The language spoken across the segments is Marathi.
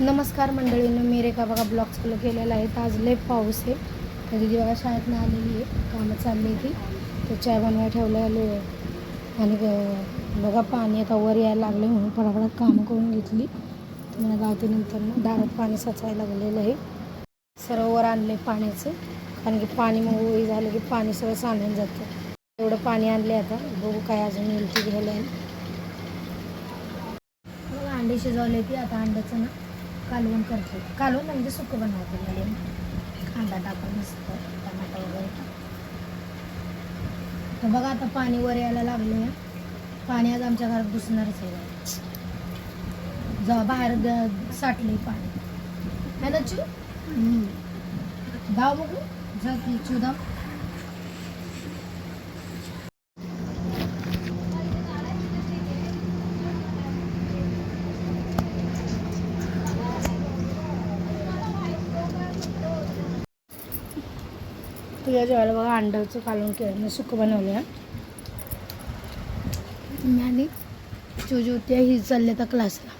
नमस्कार मंडळीनं मी रेखा बघा ब्लॉग चालू केलेला आहे. तर आज लय पाऊस आहे. तर दिदी बघा शाळेतनं आलेली आहे कामं चालली ती तर चाय बनवाय ठेवलं आलो. आणि बघा पाणी आता वर यायला लागलं म्हणून फटाफटात कामं करून घेतली. तर मला गावतीनंतर दारात पाणी साचायला लागलेलं आहे. सर्व वर आणले पाण्याचं कारण की पाणी मग ओळी झालं की पाणी सगळं सांडून जातं. एवढं पाणी आणले आता. बघू काय अजून येईल ते घ्यायला. येईल. बघा अंडे शिजवले ती आता अंड्याचं ना कालवण करतो. कालवण म्हणजे सुकं बनवते मला कांदा टाकून मस्त टमाटा वगैरे तर बघा आता पाणी वर यायला लागलं आहे पाणी आज आमच्या घरात घुसणारच आहे जेव्हा बाहेर साठले पाणी. है ना चू? धाव बघू. जा चू धाव तुझ्या जेवायला बघा अंड्याचं कालवण केलं. मी सुकं बनवलं आहे आणि त्या ही चालले तर क्लासला.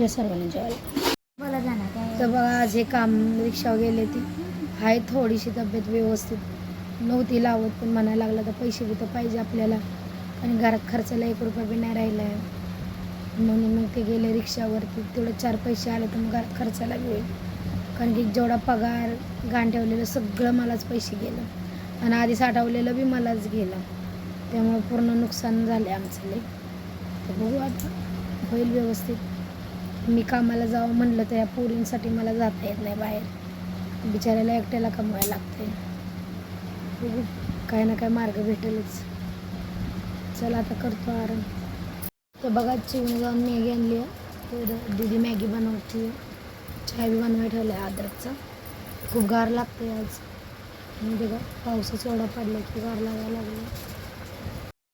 या सर्वांनी जेवायला. जाणार तर बघा आज हे काम रिक्षावर गेले ती आहे थोडीशी तब्येत व्यवस्थित. नव्हती लावत पण म्हणायला लागलं तर पैसे बी तर पाहिजे आपल्याला. आणि घरात खर्चाला एक रुपया बी नाही राहिला आहे. म्हणून मग ते गेले रिक्षावरती. तेवढे चार पैसे आले तर मग घरात खर्चाला बी होईल. कारण की जेवढा पगार घाण ठेवलेलं सगळं मलाच पैसे गेलं. आणि आधी साठवलेलं बी मलाच गेलं. त्यामुळे पूर्ण नुकसान झालं आमचं लई. तर बघू आता. होईल व्यवस्थित. मी कामाला जावं म्हणलं तर या पोरींसाठी मला जाता येत नाही बाहेर. बिचाऱ्याला एकट्याला कमवायला लागते बघू. काय ना काय मार्ग भेटेलच. चला आता करतो आराम. तर बघा चिवणी जाऊन मॅगी आणली आहे. तर दीदी मॅगी बनवते चाय बी ठेवलं आहे अद्रकचा खूप गार लागते आज. आणि बघा पावसाचं एवढा पडला की गार लागायला लागलं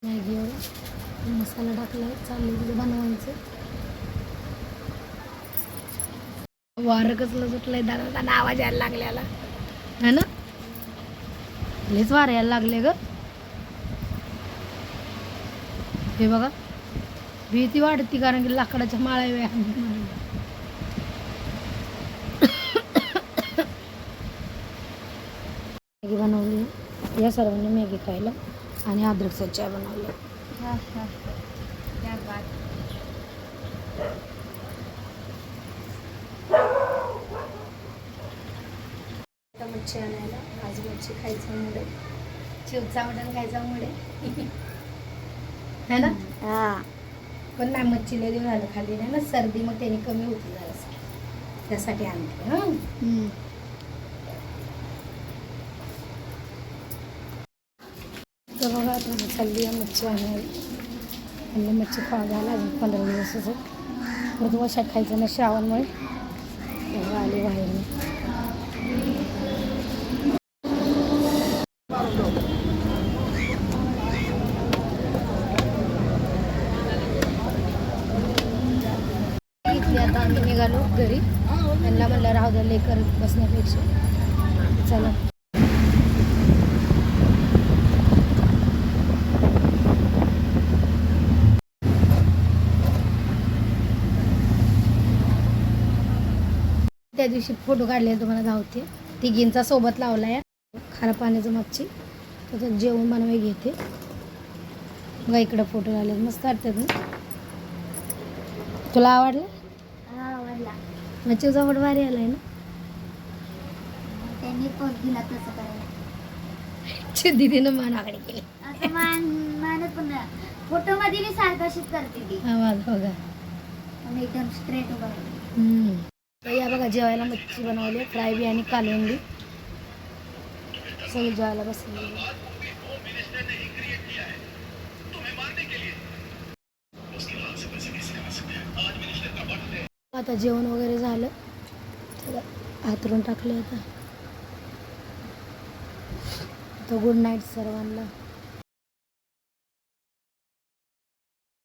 मॅगीवर मसाला टाकला आहे चालले म्हणजे तिथे बनवायचं. वार कसलं सुटलंय दादा आवाज यायला लागल्याला. है ना? लेच वार यायला लागले ग. हे बघा भीती वाढती कारण की लाकडाच्या माळ्या मॅगी बनवली. या सर्वांनी मॅगी खायला आणि अद्रकचा चहा बनवला हा हा. मच्छी आणायला. आज मच्छी खायचं मुळे चिवचा मटण खायचा मुळे है ना? हा. पण नाही मच्छी लय दिवस झालं खाल्ली नाही ना. सर्दी मग त्याने कमी होती जरासं. त्यासाठी आणते हं. तर बघा आता मी चालली आहे मच्छी आणायला आणि मच्छी खावा झाला अजून पंधरा दिवसाचं परत वर्षात खायचं ना श्रावणमुळे. तेव्हा आले बाहेर मी. इथले आता आम्ही निघालो घरी. त्यांना म्हणलं राहू द्या लेकर बसण्यापेक्षा. चला. त्या दिवशी फोटो काढले तुम्हाला धावते. तिघींचा सोबत लावला आहे खारा पाण्याचं मच्छी त्याचं जेवण बनवाय घेते. बघा इकडं फोटो आले. मस्त वाटतात ना? तुला आवडलं? हा आवडला. मच्छीचा फोटो भारी आलाय ना? त्यांनी दिला तसं करायला. केली. असं मान मानत पण फोटो मध्ये मी सारखं अशीच करते ती. आवाज बघा. एकदम स्ट्रेट उभा जेवायला मच्छी बनवली फ्राय बी आणि कालवंडी सगळी जेवायला बसली आता जेवण वगैरे झालं. तर हातरून टाकलं आता तर गुड नाईट सर्वांना.